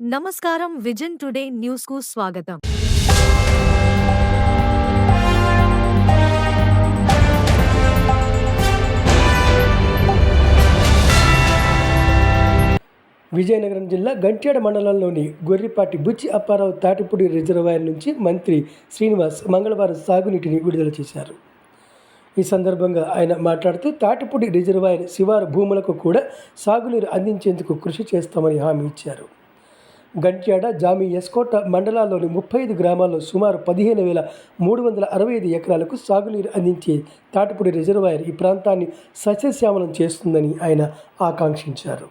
నమస్కారం vision today న్యూస్కు స్వాగతం. విజయనగరం జిల్లా గంట్యాడ మండలంలోని గొర్రిపాటి బుచ్చి అప్పారావు తాటిపూడి రిజర్వాయర్ నుంచి మంత్రి శ్రీనివాస్ మంగళవారం సాగునీటిని విడుదల చేశారు. ఈ సందర్భంగా ఆయన మాట్లాడుతూ తాటిపూడి రిజర్వాయర్ శివారు భూములకు కూడా సాగునీరు అందించేందుకు కృషి చేస్తామని హామీ ఇచ్చారు. గంట్యాడ జామి ఎస్కోట మండలాల్లోని ముప్పై ఐదు గ్రామాల్లో సుమారు పదిహేను వేల మూడు వందల అరవై ఐదు ఎకరాలకు సాగునీరు అందించే తాటిపూడి రిజర్వాయర్ ఈ ప్రాంతాన్ని సస్యశ్యామలం చేస్తుందని ఆయన ఆకాంక్షించారు.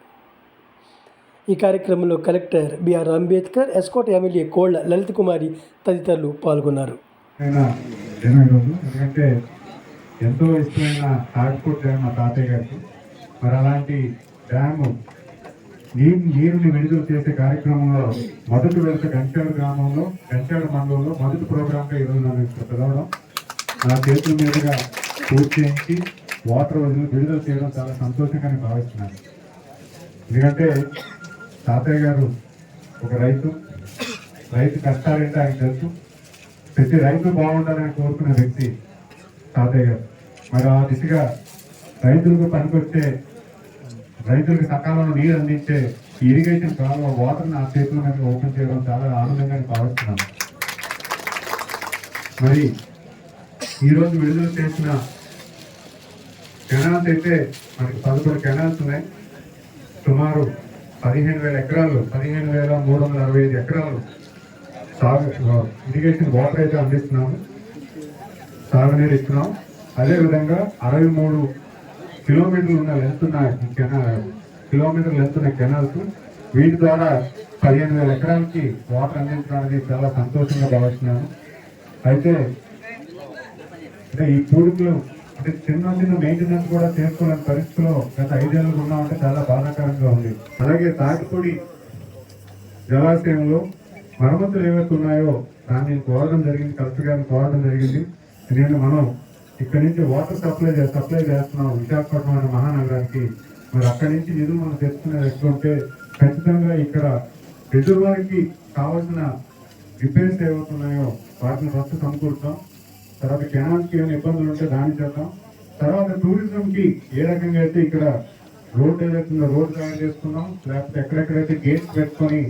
ఈ కార్యక్రమంలో collector B R Ambedkar SKota MLA Kolla Lalitha Kumari తదితరులు పాల్గొన్నారు. ఎందుకంటే ఎంతో ఇష్టమైన తాటిపూడి డ్యామ్ మా తాతయ్య గారికి. మరి అలాంటి డ్యాము నీరు నీరుని విడుదల చేసే కార్యక్రమంలో మొదటి వెళ్త గంటాడు గ్రామంలో గంటాడు మండలంలో మొదటి ప్రోగ్రాంగా ఈరోజు నన్ను ఇక్కడ పిలవడం. నా చేతుల మీదుగా పూర్తి చేయించి వాటర్ వదిలి విడుదల చేయడం చాలా సంతోషంగా నేను భావిస్తున్నాను. ఎందుకంటే తాతయ్య గారు ఒక రైతు రైతు కష్టాలేంటో ఆయన తెలుసు. ప్రతి రైతు బాగుండాలని కోరుకునే వ్యక్తి తాతయ్య గారు. మరి ఆ దిశగా రైతులకు పనికొచ్చే రైతులకు సకాలంలో నీరు అందించే ఇరిగేషన్ కాలంలో వాటర్ నా చేతుల మీద ఓపెన్ చేయడం చాలా ఆనందంగా భావిస్తున్నాను. మరి ఈరోజు విడుదల చేసిన కెనాల్స్ అయితే మనకి పదకొండు కెనాల్స్ ఉన్నాయి. సుమారు పదిహేను వేల ఎకరాలు పదిహేను వేల మూడు వందల అరవై ఐదు ఎకరాలు సాగు ఇరిగేషన్ వాటర్ అయితే అందిస్తున్నాము. సాగునీరు ఇస్తున్నాం అదేవిధంగా అరవై మూడు కిలోమీటర్లు ఉన్న లెంత్ ఉన్న కెనాల్ కిలోమీటర్ లెంత్ ఉన్న కెనాల్స్ వీటి ద్వారా పదిహేను వేల ఎకరాలకి వాటర్ అందించడానికి చాలా సంతోషంగా భావిస్తున్నాను. అయితే అంటే ఈ పూడికలు అంటే చిన్న చిన్న మెయింటెనెన్స్ కూడా చేసుకోలేని పరిస్థితిలో గత ఐదేళ్ళు ఉన్నామంటే చాలా బాధాకరంగా ఉంది. అలాగే తాటిపూడి జలాశయంలో మరమ్మతులు ఏవైతే ఉన్నాయో దాన్ని కోరడం జరిగింది కలెక్టర్ గారిని కోరడం జరిగింది. నేను మనం ఇక్కడ నుంచి వాటర్ సప్లై సప్లై చేస్తున్నాం. విశాఖపట్నం అనే మహానగరానికి. మరి అక్కడి నుంచి నిధులు మనం తెచ్చుకునేది ఎట్లుంటే ఖచ్చితంగా ఇక్కడ రిజర్వాయర్కి కావాల్సిన రిపేర్స్ ఏవవుతున్నాయో వాటిని ఫస్ట్ సమకూరుతాం తర్వాత కెనాల్స్కి ఏమైనా ఇబ్బందులు ఉంటే దాన్ని చేద్దాం. తర్వాత టూరిజంకి ఏ రకంగా అయితే ఇక్కడ రోడ్ ఏదైతుందో రోడ్ తయారు చేసుకున్నాం లేకపోతే ఎక్కడెక్కడైతే గేట్స్ పెట్టుకొని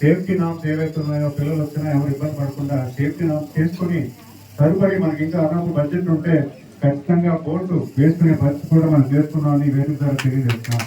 సేఫ్టీ నామ్స్ ఏవైతున్నాయో పిల్లలు వచ్చినా ఎవరు ఇబ్బంది పడకుండా సేఫ్టీ నామ్స్ చేసుకుని తదుపరి మనకి ఇంకా అదనపు బడ్జెట్ ఉంటే ఖచ్చితంగా బోర్డు వేసుకునే పరిస్థితి కూడా మనం చేస్తున్నామని వేదిక ద్వారా తెలియజేస్తున్నాం.